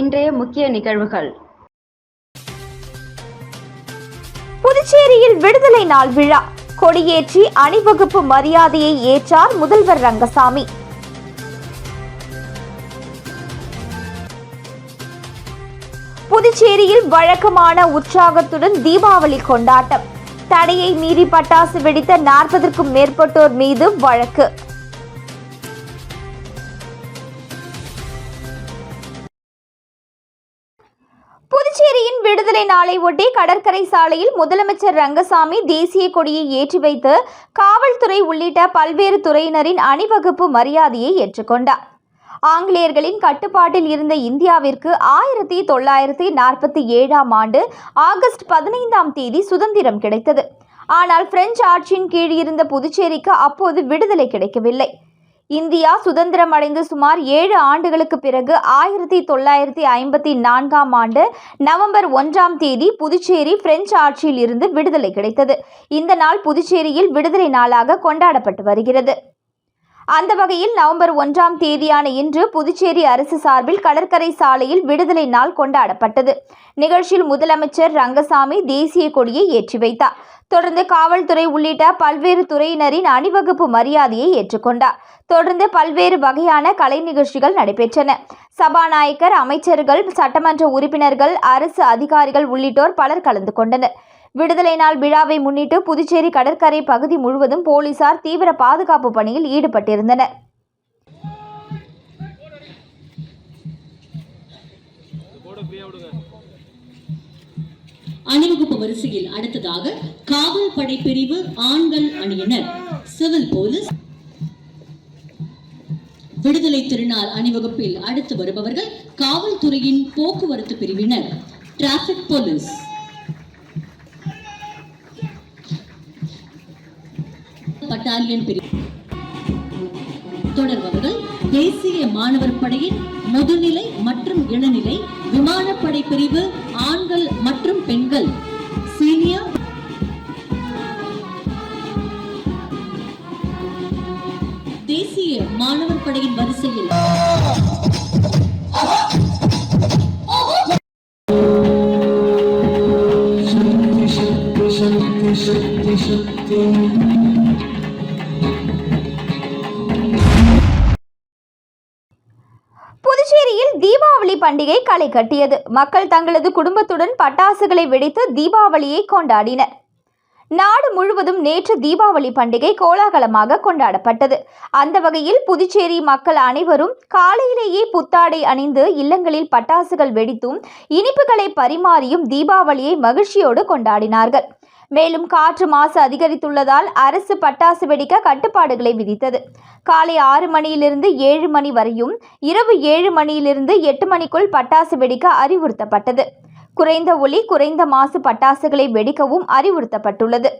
இன்றைய முக்கிய நிகழ்வுகள். புதுச்சேரியில் விடுதலை நாள் விழா. கொடியேற்றி அணிவகுப்பு மரியாதையை ஏற்றார் முதல்வர் ரங்கசாமி. புதுச்சேரியில் வழக்கமான உற்சாகத்துடன் தீபாவளி கொண்டாட்டம். தடையை மீறி பட்டாசு வெடித்த நாற்பதற்கும் மேற்பட்டோர் மீது வழக்கு. நாளை ஒட்டி கடற்கரை சாலையில் முதலமைச்சர் ரங்கசாமி தேசிய கொடியை ஏற்றி வைத்து காவல்துறை உள்ளிட்ட பல்வேறு துறையினரின் அணிவகுப்பு மரியாதையை ஏற்றுக்கொண்டார். ஆங்கிலேயர்களின் கட்டுப்பாட்டில் இருந்த இந்தியாவிற்கு ஆயிரத்தி தொள்ளாயிரத்தி நாற்பத்தி ஏழாம் ஆண்டு ஆகஸ்ட் பதினைந்தாம் தேதி சுதந்திரம் கிடைத்தது. ஆனால் பிரெஞ்சு ஆட்சியின் கீழ் இருந்த புதுச்சேரிக்கு அப்போது விடுதலை கிடைக்கவில்லை. இந்தியா சுதந்திரமடைந்து சுமார் ஏழு ஆண்டுகளுக்கு பிறகு ஆயிரத்தி தொள்ளாயிரத்தி ஐம்பத்தி நான்காம் ஆண்டு நவம்பர் ஒன்றாம் தேதி புதுச்சேரி பிரெஞ்சு ஆட்சியில் இருந்து விடுதலை கிடைத்தது. இந்த நாள் புதுச்சேரியில் விடுதலை நாளாக கொண்டாடப்பட்டு வருகிறது. அந்த வகையில் நவம்பர் ஒன்றாம் தேதியான இன்று புதுச்சேரி அரசு சார்பில் கடற்கரை சாலையில் விடுதலை நாள் கொண்டாடப்பட்டது. நிகழ்ச்சியில் முதலமைச்சர் ரங்கசாமி தேசிய கொடியை ஏற்றி வைத்தார். தொடர்ந்து காவல்துறை உள்ளிட்ட பல்வேறு துறையினரின் அணிவகுப்பு மரியாதையை ஏற்றுக்கொண்டார். தொடர்ந்து பல்வேறு வகையான கலை நிகழ்ச்சிகள் நடைபெற்றன. சபாநாயகர் அமைச்சர்கள் சட்டமன்ற உறுப்பினர்கள் அரசு அதிகாரிகள் உள்ளிட்டோர் பலர் கலந்து கொண்டனர். விடுதலை நாள் விழாவை முன்னிட்டு புதுச்சேரி கடற்கரை பகுதி முழுவதும் போலீசார் தீவிர பாதுகாப்பு பணியில் ஈடுபட்டிருந்தனர். அணிவகுப்பு வரிசையில் அடுத்ததாக காவல் படை பிரிவு ஆண்கள் அணியினர். சிவில் போலீஸ் விடுதலை திருநாள் அணிவகுப்பில் அடுத்து வருபவர்கள் காவல்துறையின் போக்குவரத்து பிரிவினர். Traffic police. பட்டாலியன் பிரிவு தொடர்பவர்கள் தேசிய மாணவர் படையின் முதுநிலை மற்றும் இளநிலை விமானப்படை பிரிவு ஆண்கள் மற்றும் பெண்கள். சீனியர் தேசிய மாணவர் படையின் வரிசையில் பண்டிகை களை கட்டியது. மக்கள் தங்களது குடும்பத்துடன் பட்டாசுகளை வெடித்து தீபாவளியை கொண்டாடினர். நாடு முழுவதும் நேற்று தீபாவளி பண்டிகை கோலாகலமாக கொண்டாடப்பட்டது. அந்த வகையில் புதுச்சேரி மக்கள் அனைவரும் காலையிலேயே புத்தாடை அணிந்து இல்லங்களில் பட்டாசுகள் வெடித்தும் இனிப்புகளை பரிமாறியும் தீபாவளியை மகிழ்ச்சியோடு கொண்டாடினார்கள். மேலும் காற்று மாசு அதிகரித்துள்ளதால் அரசு பட்டாசு வெடிக்க கட்டுப்பாடுகளை விதித்தது. காலை ஆறு மணியிலிருந்து ஏழு மணி வரையும் இரவு ஏழு மணியிலிருந்து எட்டு மணிக்குள் பட்டாசு வெடிக்க அறிவுறுத்தப்பட்டது. குறைந்த ஒலி குறைந்த மாசு பட்டாசுகளை வெடிக்கவும் அறிவுறுத்தப்பட்டுள்ளது.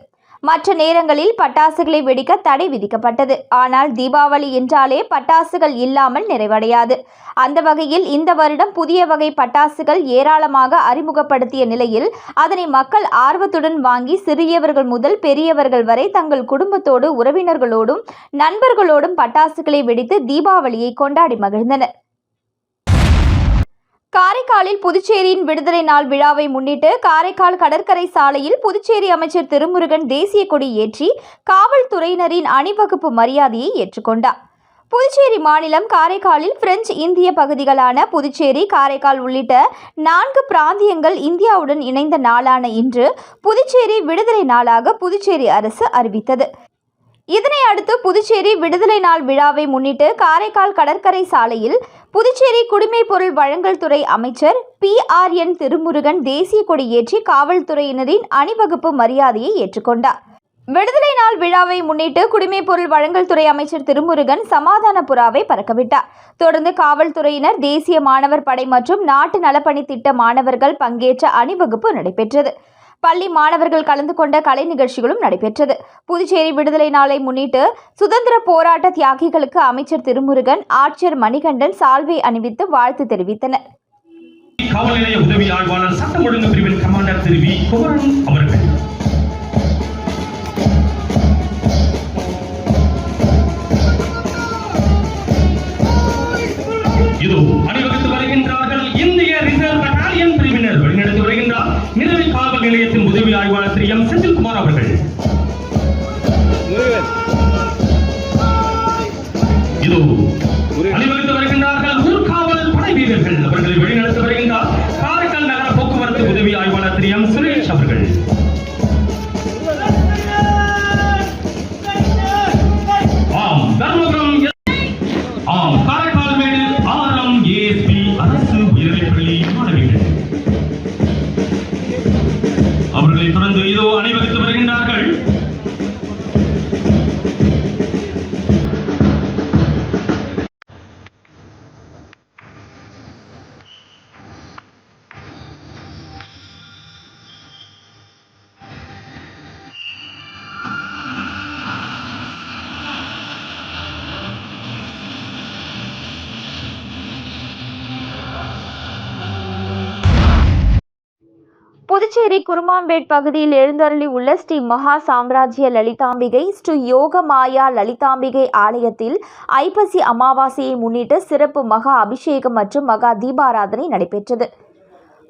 மற்ற நேரங்களில் பட்டாசுகளை வெடிக்க தடை விதிக்கப்பட்டது. ஆனால் தீபாவளி என்றாலே பட்டாசுகள் இல்லாமல் நிறைவடையாது. அந்த வகையில் இந்த வருடம் புதிய வகை பட்டாசுகள் ஏராளமாக அறிமுகப்படுத்திய நிலையில் அதனை மக்கள் ஆர்வத்துடன் வாங்கி சிறியவர்கள் முதல் பெரியவர்கள் வரை தங்கள் குடும்பத்தோடு உறவினர்களோடும் நண்பர்களோடும் பட்டாசுகளை வெடித்து தீபாவளியை கொண்டாடி மகிழ்ந்தனர். காரைக்காலில் புதுச்சேரியின் விடுதலை நாள் விழாவை முன்னிட்டு காரைக்கால் கடற்கரை சாலையில் புதுச்சேரி அமைச்சர் திருமுருகன் தேசிய கொடி ஏற்றி காவல்துறையினரின் அணிவகுப்பு மரியாதையை ஏற்றுக்கொண்டார். புதுச்சேரி மாநிலம் காரைக்காலில் பிரெஞ்சு இந்திய பகுதிகளான புதுச்சேரி காரைக்கால் உள்ளிட்ட நான்கு பிராந்தியங்கள் இந்தியாவுடன் இணைந்த நாளான இன்று புதுச்சேரி விடுதலை நாளாக புதுச்சேரி அரசு அறிவித்தது. இதனை அடுத்து புதுச்சேரி விடுதலை நாள் விழாவை முன்னிட்டு காரைக்கால் கடற்கரை சாலையில் புதுச்சேரி குடிமைப் பொருள் வழங்கல் துறை அமைச்சர் பி ஆர் என் திருமுருகன் தேசிய கொடி ஏற்றி காவல்துறையினரின் அணிவகுப்பு மரியாதையை ஏற்றுக்கொண்டார். விடுதலை நாள் விழாவை முன்னிட்டு குடிமைப் பொருள் வழங்கல் துறை அமைச்சர் திருமுருகன் சமாதான புறாவை பறக்கவிட்டார். தொடர்ந்து காவல்துறையினர் தேசிய மாணவர் படை மற்றும் நாட்டு நலப்பணி திட்ட மாணவர்கள் பங்கேற்ற அணிவகுப்பு நடைபெற்றது. பள்ளி மாணவர்கள் கலந்து கொண்ட கலை நிகழ்ச்சிகளும் நடைபெற்றது. புதுச்சேரி விடுதலை நாளை முன்னிட்டு சுதந்திர போராட்ட தியாகிகளுக்கு அமைச்சர் திருமுருகன் ஆட்சியர் மணிகண்டன் சால்வை அணிவித்து வாழ்த்து தெரிவித்தனர். காவல் நிலைய உதவி ஆய்வாளர் சட்டம் ஒழுங்கு பிரிவின் கமாண்டர் திரு வி. குமரன் அவர்கள். புதுச்சேரி குருமாம்பேட் பகுதியில் எழுந்தருளி உள்ள ஸ்ரீ மகா சாம்ராஜ்ய லலிதாம்பிகை ஸ்ரீ யோக மாயா லலிதாம்பிகை ஆலயத்தில் ஐப்பசி அமாவாசையை முன்னிட்டு சிறப்பு மகா அபிஷேகம் மற்றும் மகா தீபாராதனை நடைபெற்றது.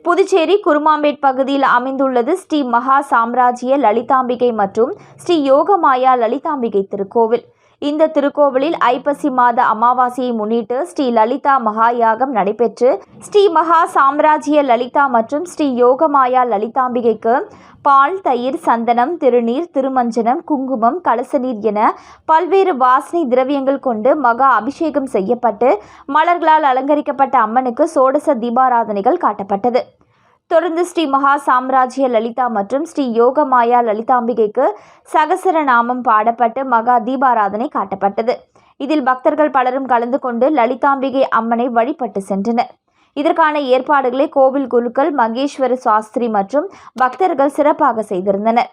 புதுச்சேரி குருமாம்பேட் பகுதியில் அமைந்துள்ளது ஸ்ரீ மகா சாம்ராஜ்ய லலிதாம்பிகை மற்றும் ஸ்ரீ யோகமாயா லலிதாம்பிகை திருக்கோவில். இந்த திருக்கோவிலில் ஐப்பசி மாத அமாவாசையை முன்னிட்டு ஸ்ரீ லலிதா மகாயாகம் நடைபெற்று ஸ்ரீ மகா சாம்ராஜ்ய லலிதா மற்றும் ஸ்ரீ யோகமாயா லலிதாம்பிகைக்கு பால் தயிர் சந்தனம் திருநீர் திருமஞ்சனம் குங்குமம் கலசநீர் என பல்வேறு வாசனை திரவியங்கள் கொண்டு மகா அபிஷேகம் செய்யப்பட்டு மலர்களால் அலங்கரிக்கப்பட்ட அம்மனுக்கு சோடச தீபாராதனைகள் காட்டப்பட்டது. தொடர்ந்து ஸ்ரீ மகா சாம்ராஜ்ய லலிதா மற்றும் ஸ்ரீ யோகமாயா லலிதாம்பிகைக்கு சகசர நாமம் பாடப்பட்டு மகா தீபாராதனை காட்டப்பட்டது. இதில் பக்தர்கள் பலரும் கலந்து கொண்டு லலிதாம்பிகை அம்மனை வழிபட்டு சென்றனர். இதற்கான ஏற்பாடுகளை கோவில் குருக்கள் மகேஸ்வர சாஸ்திரி மற்றும் பக்தர்கள் சிறப்பாக செய்திருந்தனர்.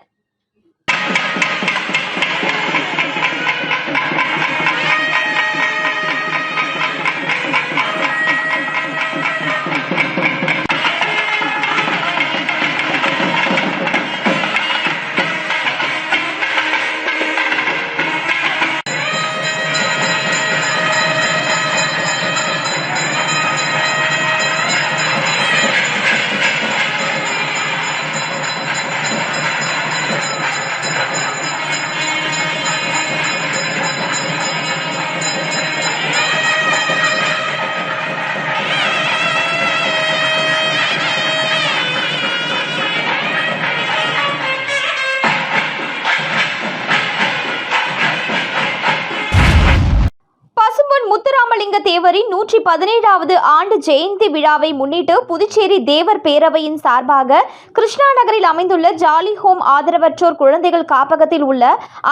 பதினேழாவது ஆண்டு ஜெயந்தி விழாவை முன்னிட்டு புதுச்சேரி தேவர் பேரவையின் சார்பாக கிருஷ்ணா நகரில் அமைந்துள்ள ஜாலி ஹோம் ஆதரவற்றோர் குழந்தைகள் காப்பகத்தில் உள்ள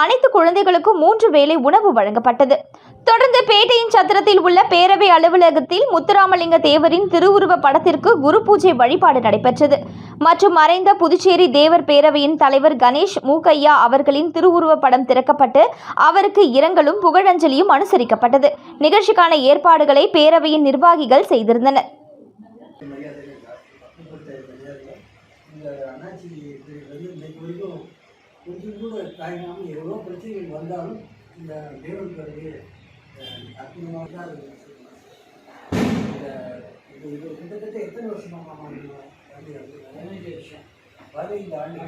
அனைத்து குழந்தைகளுக்கும் மூன்று வேளை உணவு வழங்கப்பட்டது. தொடர்ந்து பேட்டையின் சத்திரத்தில் உள்ள பேரவை அலுவலகத்தில் முத்துராமலிங்க தேவரின் திருவுருவ படத்திற்கு குரு பூஜை வழிபாடு நடைபெற்றது. மற்றும் மறைந்த புதுச்சேரி தேவர் பேரவையின் தலைவர் கணேஷ் மூக்கையா அவர்களின் திருவுருவ படம் திறக்கப்பட்டு அவருக்கு இரங்கலும் புகழஞ்சலியும் அனுசரிக்கப்பட்டது. நிகழ்ச்சிக்கான ஏற்பாடுகளை பேரவையின் நிர்வாகிகள் செய்திருந்தனர். இந்த கொஞ்சம் கூட எவ்வளோ பிரச்சனைகள் வந்தாலும் இந்த தேவன் பிறகு அற்புதமாக தான் அது இந்த இது இது கிட்டத்தட்ட எத்தனை வருஷமாக மாமா நீங்க வந்து பதினஞ்சு வருஷம் பதினைந்து ஆண்டு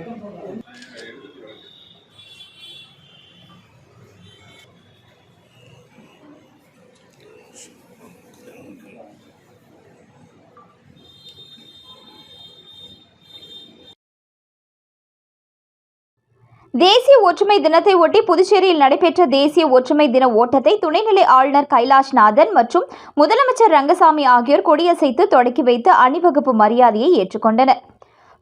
தேசிய ஒற்றுமை தினத்தை ஒட்டி புதுச்சேரியில் நடைபெற்ற தேசிய ஒற்றுமை தின ஓட்டத்தை துணைநிலை ஆளுநர் கைலாஷ்நாதன் மற்றும் முதலமைச்சர் ரங்கசாமி ஆகியோர் கொடியசைத்து தொடக்கி வைத்து அணிவகுப்பு மரியாதையை ஏற்றுக்கொண்டனர்.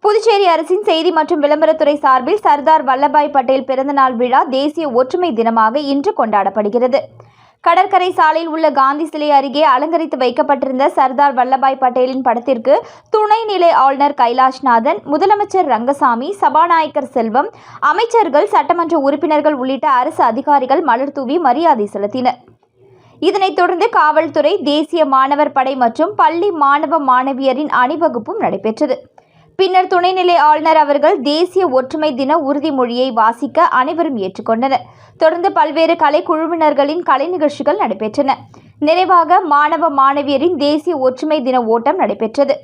புதுச்சேரி அரசின் செய்தி மற்றும் விளம்பரத்துறை சார்பில் சர்தார் வல்லபாய் பட்டேல் பிறந்தநாள் விழா தேசிய ஒற்றுமை தினமாக இன்று கொண்டாடப்படுகிறது. கடற்கரை சாலையில் உள்ள காந்தி சிலை அருகே அலங்கரித்து வைக்கப்பட்டிருந்த சர்தார் வல்லபாய் பட்டேலின் படத்திற்கு துணைநிலை ஆளுநர் கைலாஷ்நாதன் முதலமைச்சர் ரங்கசாமி சபாநாயகர் செல்வம் அமைச்சர்கள் சட்டமன்ற உறுப்பினர்கள் உள்ளிட்ட அரசு அதிகாரிகள் மலர் தூவி மரியாதை செலுத்தினர். இதனைத் தொடர்ந்து காவல்துறை தேசிய மாணவர் படை மற்றும் பள்ளி மாணவ மாணவியரின் அணிவகுப்பும் நடைபெற்றது. பின்னர் துணைநிலை ஆளுநர் அவர்கள் தேசிய ஒற்றுமை தின உறுதிமொழியை வாசிக்க அனைவரும் ஏற்றுக்கொண்டனர். தொடர்ந்து பல்வேறு கலைக்குழுவினர்களின் கலை நிகழ்ச்சிகள் நடைபெற்றன. நிறைவாக மாணவ மாணவியரின் தேசிய ஒற்றுமை தின ஓட்டம் நடைபெற்றது.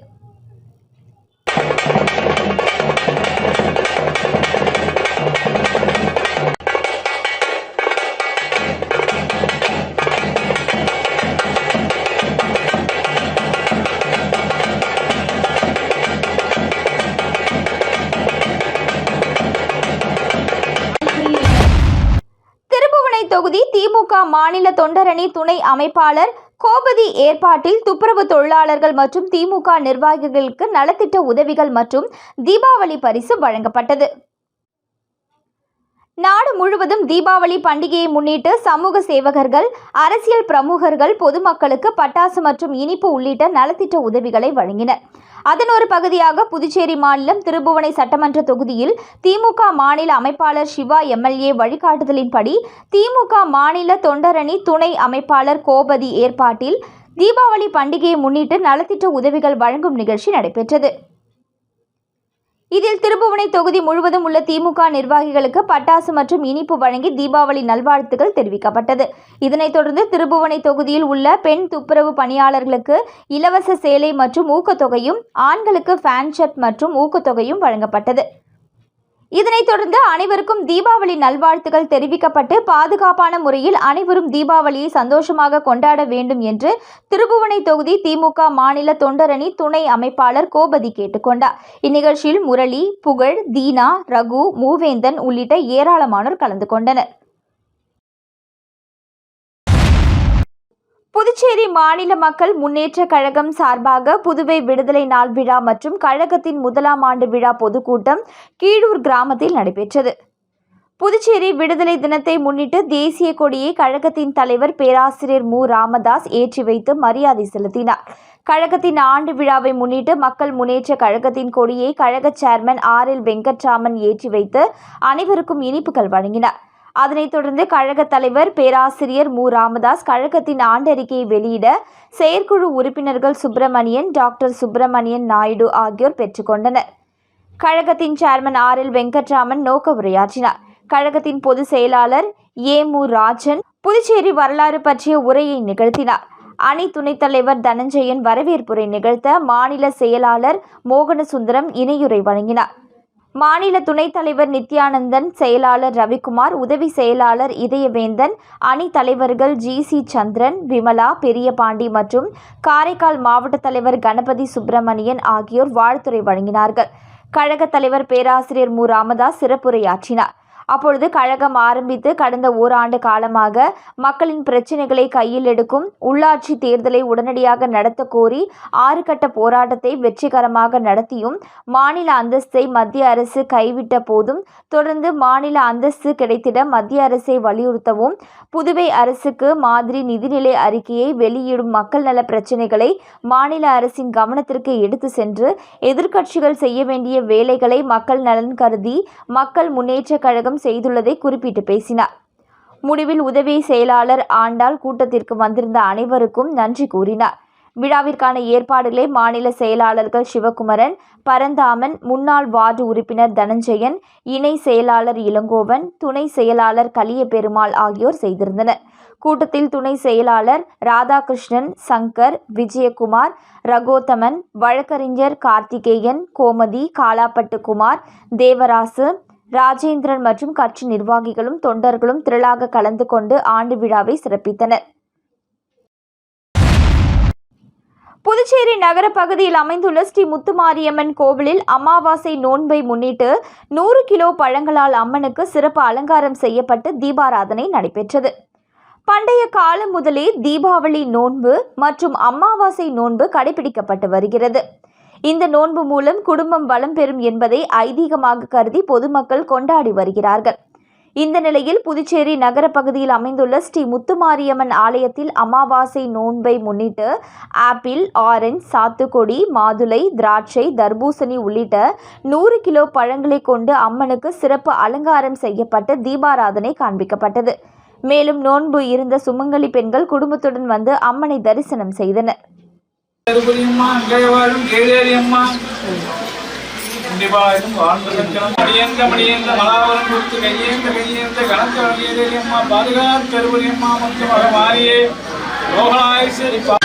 திமுக மாநில தொண்டரணி துணை அமைப்பாளர் கோபதி ஏற்பாட்டில் துப்புரவு தொழிலாளர்கள் மற்றும் திமுக நிர்வாகிகளுக்கு நலத்திட்ட உதவிகள் மற்றும் தீபாவளி பரிசு வழங்கப்பட்டது. நாடு முழுவதும் தீபாவளி பண்டிகையை முன்னிட்டு சமூக சேவகர்கள் அரசியல் பிரமுகர்கள் பொதுமக்களுக்கு பட்டாசு மற்றும் இனிப்பு உள்ளிட்ட நலத்திட்ட உதவிகளை வழங்கினர். அதன் ஒரு பகுதியாக புதுச்சேரி மாநிலம் திருபுவனை சட்டமன்ற தொகுதியில் திமுக மாநில அமைப்பாளர் சிவா எம்எல்ஏ வழிகாட்டுதலின்படி திமுக மாநில தொண்டரணி துணை அமைப்பாளர் கோபதி ஏற்பாட்டில் தீபாவளி பண்டிகையை முன்னிட்டு நலத்திட்ட உதவிகள் வழங்கும் நிகழ்ச்சி நடைபெற்றது. இதில் திருபுவனை தொகுதி முழுவதும் உள்ள திமுக நிர்வாகிகளுக்கு பட்டாசு மற்றும் இனிப்பு வழங்கி தீபாவளி நல்வாழ்த்துக்கள் தெரிவிக்கப்பட்டது. இதனைத் தொடர்ந்து திருபுவனை தொகுதியில் உள்ள பெண் துப்புரவு பணியாளர்களுக்கு இலவச சேலை மற்றும் ஊக்கத்தொகையும் ஆண்களுக்கு ஃபேன் ஷர்ட் மற்றும் ஊக்கத்தொகையும் வழங்கப்பட்டது. இதனைத் தொடர்ந்து அனைவருக்கும் தீபாவளி நல்வாழ்த்துக்கள் தெரிவிக்கப்பட்டு பாதுகாப்பான முறையில் அனைவரும் தீபாவளியை சந்தோஷமாக கொண்டாட வேண்டும் என்று திருபுவனை தொகுதி திமுக மாநில தொண்டரணி துணை அமைப்பாளர் கோபதி கேட்டுக்கொண்டார். இந்நிகழ்ச்சியில் முரளி புகழ் தீனா ரகு மூவேந்தன் உள்ளிட்ட ஏராளமானோர் கலந்து கொண்டனர். புதுச்சேரி மாநில மக்கள் முன்னேற்ற கழகம் சார்பாக புதுவை விடுதலை நாள் விழா மற்றும் கழகத்தின் முதலாம் ஆண்டு விழா பொதுக்கூட்டம் கீழூர் கிராமத்தில் நடைபெற்றது. புதுச்சேரி விடுதலை தினத்தை முன்னிட்டு தேசிய கொடியை கழகத்தின் தலைவர் பேராசிரியர் மு. ராமதாஸ் ஏற்றி வைத்து மரியாதை செலுத்தினார். கழகத்தின் ஆண்டு விழாவை முன்னிட்டு மக்கள் முன்னேற்ற கழகத்தின் கொடியை கழக சேர்மன் ஆர். எல். வெங்கட்ராமன் ஏற்றி வைத்து அனைவருக்கும் இனிப்புகள் வழங்கினார். அதனைத் தொடர்ந்து கழக தலைவர் பேராசிரியர் மு. ராமதாஸ் கழகத்தின் ஆண்டறிக்கையை வெளியிட செயற்குழு உறுப்பினர்கள் சுப்பிரமணியன் டாக்டர் சுப்பிரமணியன் நாயுடு ஆகியோர் பெற்றுக்கொண்டனர் கழகத்தின் சேர்மன் ஆர் எல் வெங்கட்ராமன் நோக்க உரையாற்றினார். கழகத்தின் பொதுச் செயலாளர் ஏ. மு. ராஜன் புதுச்சேரி வரலாறு பற்றிய உரையை நிகழ்த்தினார். அணி துணைத் தலைவர் தனஞ்சயன் வரவேற்புரை நிகழ்த்த மாநில செயலாளர் மோகனசுந்தரம் இணையுரை வழங்கினார். மாநில துணைத் தலைவர் நித்யானந்தன் செயலாளர் ரவிக்குமார் உதவி செயலாளர் இதயவேந்தன் அணி தலைவர்கள் ஜி. சி. சந்திரன் விமலா பெரியபாண்டி மற்றும் காரைக்கால் மாவட்ட தலைவர் கணபதி சுப்பிரமணியன் ஆகியோர் வாழ்த்துறை வழங்கினார்கள். கழகத் தலைவர் பேராசிரியர் மு. ராமதாஸ் சிறப்புரையாற்றினார். அப்பொழுது கழகம் ஆரம்பித்து கடந்த ஓராண்டு காலமாக மக்களின் பிரச்சினைகளை கையில் எடுக்கும் உள்ளாட்சி தேர்தலை உடனடியாக நடத்த கோரி ஆறு கட்ட போராட்டத்தை வெற்றிகரமாக நடத்தியும் மாநில அந்தஸ்தை மத்திய அரசு கைவிட்ட போதும் தொடர்ந்து மாநில அந்தஸ்து கிடைத்திட மத்திய அரசை வலியுறுத்தவும் புதுவை அரசுக்கு மாதிரி நிதிநிலை அறிக்கையை வெளியிடும் மக்கள் நல பிரச்சினைகளை மாநில அரசின் கவனத்திற்கு எடுத்து சென்று எதிர்க்கட்சிகள் செய்ய வேண்டிய வேலைகளை மக்கள் நலன் கருதி மக்கள் முன்னேற்ற கழகம் செய்துள்ளதை குறிப்பிட்டு பேசினார். முடிவில் உதவி செயலாளர் ஆண்டாள் கூட்டத்திற்கு வந்திருந்த அனைவருக்கும் நன்றி கூறினார். விழாவிற்கான ஏற்பாடுகளை மாநில செயலாளர்கள் சிவகுமரன் பரந்தாமன் முன்னாள் வார்டு உறுப்பினர் தனஞ்சயன் இணை செயலாளர் இளங்கோவன் துணை செயலாளர் கலிய பெருமாள் ஆகியோர் செய்திருந்தனர். கூட்டத்தில் துணை செயலாளர் ராதாகிருஷ்ணன் சங்கர் விஜயகுமார் ரகோத்தமன் வழக்கறிஞர் கார்த்திகேயன் கோமதி காலாப்பட்டு குமார் தேவராசு ராஜேந்திரன் மற்றும் கட்சி நிர்வாகிகளும் தொண்டர்களும் திரளாக கலந்து கொண்டு ஆண்டு விழாவை சிறப்பித்தனர். புதுச்சேரி நகர பகுதியில் அமைந்துள்ள ஸ்ரீ முத்துமாரியம்மன் கோவிலில் அமாவாசை நோன்பை முன்னிட்டு நூறு கிலோ பழங்களால் அம்மனுக்கு சிறப்பு அலங்காரம் செய்யப்பட்டு தீபாராதனை நடைபெற்றது. பண்டைய காலம் முதலே தீபாவளி நோன்பு மற்றும் அமாவாசை நோன்பு கடைபிடிக்கப்பட்டு வருகிறது. இந்த நோன்பு மூலம் குடும்பம் வளம் பெறும் என்பதை ஐதீகமாக கருதி பொதுமக்கள் கொண்டாடி வருகிறார்கள். இந்த நிலையில் புதுச்சேரி நகர பகுதியில் அமைந்துள்ள ஸ்ரீ முத்துமாரியம்மன் ஆலயத்தில் அமாவாசை நோன்பை முன்னிட்டு ஆப்பிள் ஆரஞ்சு சாத்துக்கொடி மாதுளை திராட்சை தர்பூசணி உள்ளிட்ட நூறு கிலோ பழங்களை கொண்டு அம்மனுக்கு சிறப்பு அலங்காரம் செய்யப்பட்டு தீபாராதனை காண்பிக்கப்பட்டது. மேலும் நோன்பு இருந்த சுமங்கலி பெண்கள் குடும்பத்துடன் வந்து அம்மனை தரிசனம் செய்தனர். திருப்பதியம்மா அங்கைய வாழும் கேதேரியம்மா. கண்டிப்பாயும் வாழ்ந்து மணியந்த மணியேந்த மலாவரம் கொடுத்து கையேந்த கையேந்த கணக்கு கேதேரியம்மா பாதுகாப்பு திருப்பதியம்மா மற்றும் மகமாரியே யோகநாயஸ்வரி பா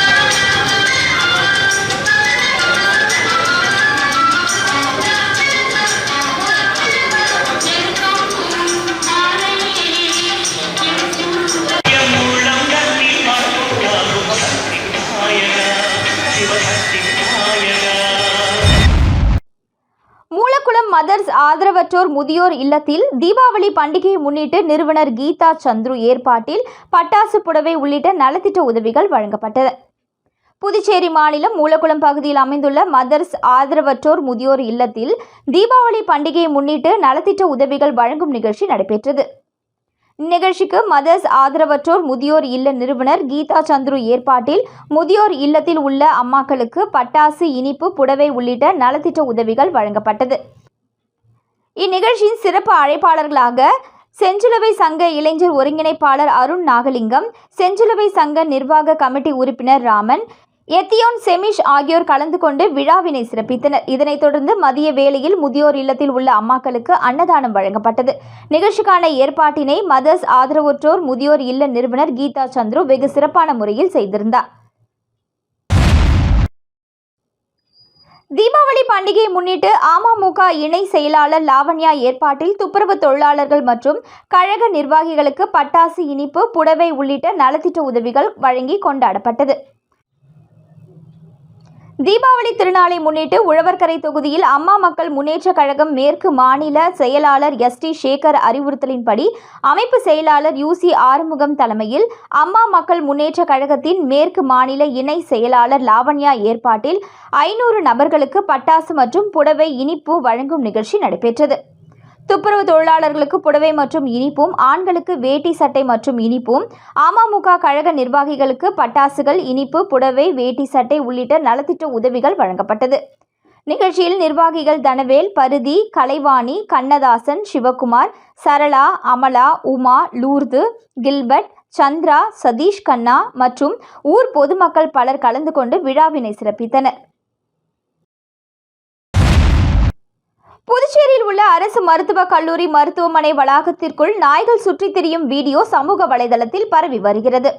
ஆதரவற்றோர் முதியோர் இல்லத்தில் தீபாவளி பண்டிகையை முன்னிட்டு நிறுவனர் கீதா சந்துரு ஏற்பாட்டில் பட்டாசு புடவை உள்ளிட்ட நலத்திட்ட உதவிகள் வழங்கப்பட்டது. புதுச்சேரி மாநிலம் மூலக்குளம் பகுதியில் அமைந்துள்ள மதர்ஸ் ஆதரவற்றோர் முதியோர் இல்லத்தில் தீபாவளி பண்டிகையை முன்னிட்டு நலத்திட்ட உதவிகள் வழங்கும் நிகழ்ச்சி நடைபெற்றது. இந்நிகழ்ச்சிக்கு மதர்ஸ் ஆதரவற்றோர் முதியோர் இல்ல நிறுவனர் கீதா சந்துரு ஏற்பாட்டில் முதியோர் இல்லத்தில் உள்ள அம்மாக்களுக்கு பட்டாசு இனிப்பு புடவை உள்ளிட்ட நலத்திட்ட உதவிகள் வழங்கப்பட்டது. இந்நிகழ்ச்சியின் சிறப்பு அழைப்பாளர்களாக செஞ்சிலுவை சங்க இளைஞர் ஒருங்கிணைப்பாளர் அருண் நாகலிங்கம் செஞ்சிலுவை சங்க நிர்வாக கமிட்டி உறுப்பினர் ராமன் எத்தியோன் செமிஷ் ஆகியோர் கலந்து கொண்டு விழாவினை சிறப்பித்தனர். இதனைத் தொடர்ந்து மதிய வேளையில் முதியோர் இல்லத்தில் உள்ள அம்மாக்களுக்கு அன்னதானம் வழங்கப்பட்டது. நிகழ்ச்சிக்கான ஏற்பாட்டினை மதர்ஸ் ஆதரவற்றோர் முதியோர் இல்ல நிறுவனர் கீதா சந்துரு வெகு சிறப்பான முறையில் செய்திருந்தார். தீபாவளி பண்டிகையை முன்னிட்டு அமமுக இணை செயலாளர் லாவண்யா ஏற்பாட்டில் துப்புரவு தொழிலாளர்கள் மற்றும் கழக நிர்வாகிகளுக்கு பட்டாசு இனிப்பு புடவை உள்ளிட்ட நலத்திட்ட உதவிகள் வழங்கி கொண்டாடப்பட்டது. தீபாவளி திருநாளை முன்னிட்டு உழவர்கரை தொகுதியில் அம்மா மக்கள் முன்னேற்றக் கழகம் மேற்கு மாநில செயலாளர் எஸ் டி சேகர் அறிவுறுத்தலின்படி அமைப்பு செயலாளர் யூசி ஆறுமுகம் தலைமையில் அம்மா மக்கள் முன்னேற்றக் கழகத்தின் மேற்கு மாநில இணை செயலாளர் லாவண்யா ஏற்பாட்டில் ஐநூறு நபர்களுக்கு பட்டாசு மற்றும் புடவை இனிப்பு வழங்கும் நிகழ்ச்சி நடைபெற்றது. துப்புரவு தொழிலாளர்களுக்கு புடவை மற்றும் இனிப்பும் ஆண்களுக்கு வேட்டி சட்டை மற்றும் இனிப்பும் அமமுக கழக நிர்வாகிகளுக்கு பட்டாசுகள் இனிப்பு புடவை வேட்டி சட்டை உள்ளிட்ட நலத்திட்ட உதவிகள் வழங்கப்பட்டது. நிகழ்ச்சியில் நிர்வாகிகள் தனவேல் பருதி கலைவாணி கண்ணதாசன் சிவகுமார் சரளா அமலா உமா லூர்து கில்பர்ட் சந்திரா சதீஷ் கண்ணா மற்றும் ஊர் பொதுமக்கள் பலர் கலந்து கொண்டு விழாவினை சிறப்பித்தனர். புதுச்சேரியில் உள்ள அரசு மருத்துவக் கல்லூரி மருத்துவமனை வளாகத்திற்குள் நாய்கள் சுற்றித் திரியும் வீடியோ சமூக வலைதளத்தில் பரவி வருகிறது.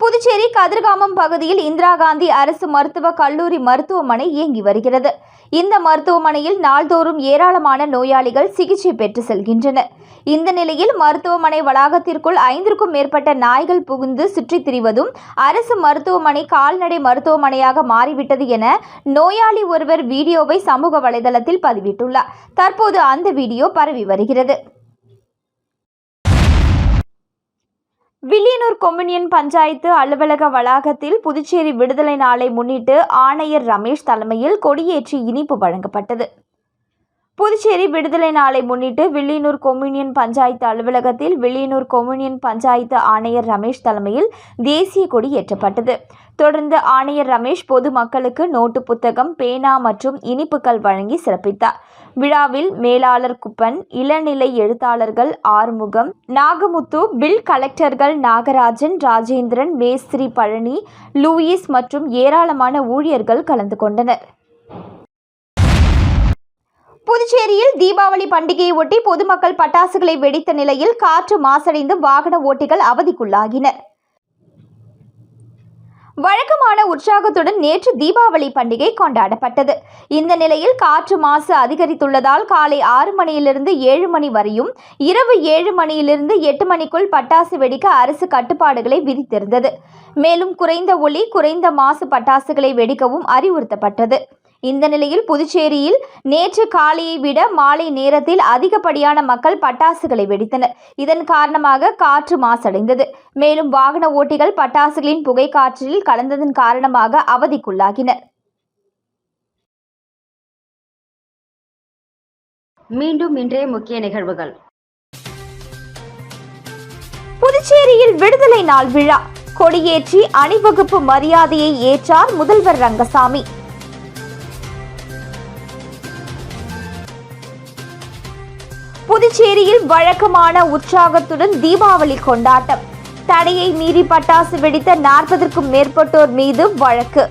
புதுச்சேரி கதிர்காமம் பகுதியில் இந்திரா காந்தி அரசு மருத்துவக் கல்லூரி மருத்துவமனை இயங்கி வருகிறது. இந்த மருத்துவமனையில் நாள்தோறும் ஏராளமான நோயாளிகள் சிகிச்சை பெற்று செல்கின்றனர். இந்த நிலையில் மருத்துவமனை வளாகத்திற்குள் ஐந்திற்கும் மேற்பட்ட நாய்கள் புகுந்து சுற்றித் திரிவதும் அரசு மருத்துவமனை கால்நடை மருத்துவமனையாக மாறிவிட்டது என நோயாளி ஒருவர் வீடியோவை சமூக வலைதளத்தில் பதிவிட்டுள்ளார். தற்போது அந்த வீடியோ பரவி வருகிறது. வில்லியனூர் கொம்யூனியன் பஞ்சாயத்து அலுவலக வளாகத்தில் புதுச்சேரி விடுதலை நாளை முன்னிட்டு ஆணையர் ரமேஷ் தலைமையில் கொடியேற்றி இனிப்பு வழங்கப்பட்டது. புதுச்சேரி விடுதலை நாளை முன்னிட்டு வில்லியனூர் கொம்யூனியன் பஞ்சாயத்து அலுவலகத்தில் வில்லியனூர் கொம்யூனியன் பஞ்சாயத்து ஆணையர் ரமேஷ் தலைமையில் தேசிய கொடி ஏற்றப்பட்டது. தொடர்ந்து ஆணையர் ரமேஷ் பொதுமக்களுக்கு நோட்டு புத்தகம் பேனா மற்றும் இனிப்புகள் வழங்கி சிறப்பித்தார். விழாவில் மேலாளர் குப்பன் இளநிலை எழுத்தாளர்கள் ஆறுமுகம் நாகமுத்து பில் கலெக்டர்கள் நாகராஜன் ராஜேந்திரன் மேஸ்திரி பழனி லூயிஸ் மற்றும் ஏராளமான ஊழியர்கள் கலந்து கொண்டனர். புதுச்சேரியில் தீபாவளி பண்டிகையை ஒட்டி பொதுமக்கள் பட்டாசுகளை வெடித்த நிலையில் காற்று மாசடைந்து வாகன ஓட்டிகள் அவதிக்குள்ளாகினர். வழக்கமான உற்சாகத்துடன் நேற்று தீபாவளி பண்டிகை கொண்டாடப்பட்டது. இந்த நிலையில் காற்று மாசு அதிகரித்துள்ளதால் காலை ஆறு மணியிலிருந்து ஏழு மணி வரையும் இரவு ஏழு மணியிலிருந்து எட்டு மணிக்குள் பட்டாசு வெடிக்க அரசு கட்டுப்பாடுகளை விதித்திருந்தது. மேலும் குறைந்த ஒளி குறைந்த மாசு பட்டாசுகளை வெடிக்கவும் அறிவுறுத்தப்பட்டது. இந்த நிலையில் புதுச்சேரியில் நேற்று காலையை விட மாலை நேரத்தில் அதிகப்படியான மக்கள் பட்டாசுகளை வெடித்தனர். இதன் காரணமாக காற்று மாசடைந்தது. மேலும் வாகன ஓட்டிகள் பட்டாசுகளின் புகை காற்றில் கலந்ததன் காரணமாக அவதிக்குள்ளாகினர். மீண்டும் இன்றைய முக்கிய நிகழ்வுகள். புதுச்சேரியில் விடுதலை நாள் விழா. கொடியேற்றி அணிவகுப்பு மரியாதையை ஏற்றார் முதல்வர் ரங்கசாமி. புதுச்சேரியில் வழக்கமான உற்சாகத்துடன் தீபாவளி கொண்டாட்டம். தடையை மீறி பட்டாசு வெடித்த நாற்பதற்கும் மேற்பட்டோர் மீது வழக்கு.